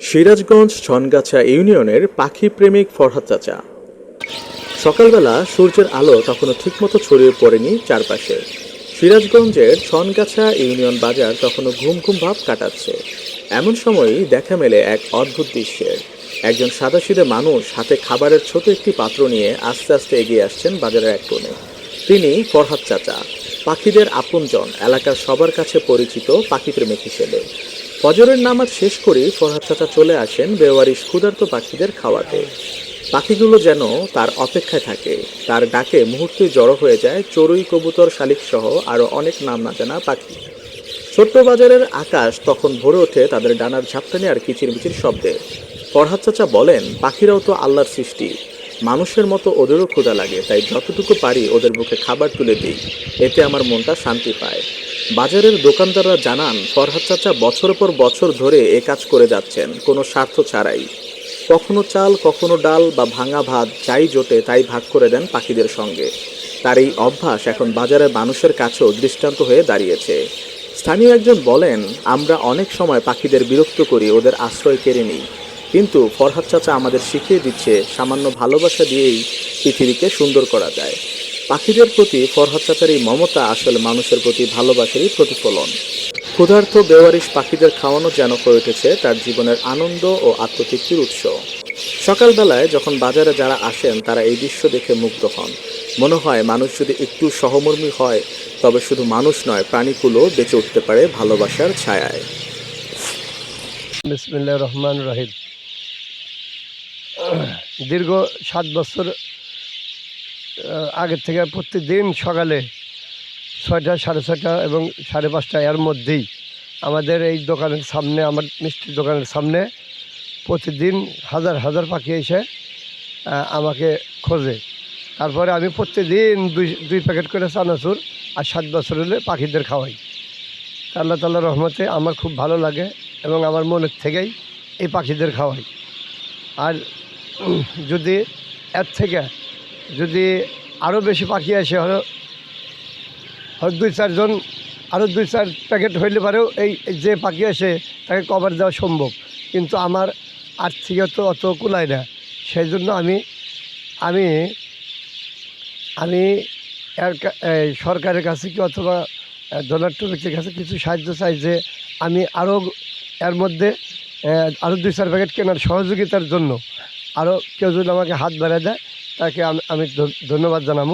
সিরাজগঞ্জ ছনগাছা ইউনিয়নের পাখি প্রেমিক ফরহাদ চাচা। সকালবেলা সূর্যের আলো তখনও ঠিকমতো ছড়িয়ে পড়েনি চারপাশে। সিরাজগঞ্জের ছনগাছা ইউনিয়ন বাজার তখনও ঘুম ঘুম ভাব কাটাচ্ছে। এমন সময়ই দেখা মেলে এক অদ্ভুত দৃশ্যের। একজন সাদাসিধে মানুষ হাতে খাবারের ছোট একটি পাত্র নিয়ে আস্তে আস্তে এগিয়ে আসছেন বাজারের এক কোণে। তিনি ফরহাদ চাচা, পাখিদের আপনজন, এলাকার সবার কাছে পরিচিত পাখি প্রেমিক হিসেবে। ফজরের নামাজ শেষ করেই ফরহাদ চাচা চলে আসেন বেওয়ারিশ ক্ষুধার্ত পাখিদের খাওয়াতে। পাখিগুলো যেন তার অপেক্ষায় থাকে। তার ডাকে মুহূর্তে জড়ো হয়ে যায় চড়ুই, কবুতর শালিক সহ আরও অনেক নাম না জানা পাখি। ছোট্ট বাজারের আকাশ তখন ভরে ওঠে তাদের ডানার ঝাপটানি আর কিচিরমিচির শব্দে। ফরহাদ চাচা বলেন, পাখিরাও তো আল্লাহর সৃষ্টি। মানুষের মতো ওদেরও ক্ষুধা লাগে, তাই যতটুকু পারি ওদের মুখে খাবার তুলে দিই। এতে আমার মনটা শান্তি পায়। বাজারের দোকানদাররা জানান, ফরহাদ চাচা বছর পর বছর ধরে এ কাজ করে যাচ্ছেন, কোনো স্বার্থ ছাড়াই। কখনো চাল, কখনো ডাল বা ভাঙা ভাত, যাই জোটে তাই ভাগ করে দেন পাখিদের সঙ্গে। তার এই অভ্যাস এখন বাজারের মানুষের কাছেও দৃষ্টান্ত হয়ে দাঁড়িয়েছে। স্থানীয় একজন বলেন, আমরা অনেক সময় পাখিদের বিরক্ত করি, ওদের আশ্রয় কেড়ে নিই। কিন্তু ফরহাদ চাচা আমাদের শিখিয়ে দিচ্ছে, সামান্য ভালোবাসা দিয়েই পৃথিবীকে সুন্দর করা যায়। পাখিদের প্রতি ফরহাদ চাচার এই মমতা আসলে মানুষের প্রতি ভালোবাসারই প্রতিফলন। ক্ষুধার্ত বেওয়ারিশ পাখিদের খাওয়ানো যেন হয়ে উঠেছে তার জীবনের আনন্দ ও আত্মতৃপ্তির উৎস। সকালবেলায় যখন বাজারে যারা আসেন, তারা এই দৃশ্য দেখে মুগ্ধ হন। মনে হয় মানুষ যদি একটু সহমর্মী হয়, তবে শুধু মানুষ নয় প্রাণীকুলো বেঁচে উঠতে পারে ভালোবাসার ছায়ায়। রহমান রহিম। দীর্ঘ সাত বছর আগের থেকে প্রতিদিন সকালে ছয়টা, সাড়ে ছয়টা এবং সাড়ে পাঁচটা এর মধ্যেই আমাদের এই দোকানের সামনে, আমার মিষ্টির দোকানের সামনে প্রতিদিন হাজার হাজার পাখি এসে আমাকে খোঁজে। তারপরে আমি প্রতিদিন দুই দুই প্যাকেট করে চানাচুর আর সাত বছর হলে পাখিদের খাওয়াই। আল্লাহ তাল্লাহ রহমতে আমার খুব ভালো লাগে এবং আমার মনের থেকেই এই পাখিদের খাওয়াই। আর যদি এর থেকে যদি আরও বেশি পাখি আসে হয়তো হয়তো দুই চারজন আরও দুই চার প্যাকেট হইলে পারেও এই যে পাখি আসে, তাকে কভার দেওয়া সম্ভব। কিন্তু আমার আর্থিক তো অত কুলায় না। সেই জন্য আমি আমি আমি এর সরকারের কাছে কি অথবা ডোনার ব্যক্তির কাছে কিছু সাহায্য চাই যে আমি আরও এর মধ্যে আরও দুই চার প্যাকেট কেনার সহযোগিতার জন্য আরও কেউ যদি আমাকে হাত বাড়ায় দেয় তাকে আমি ধন্যবাদ জানাব।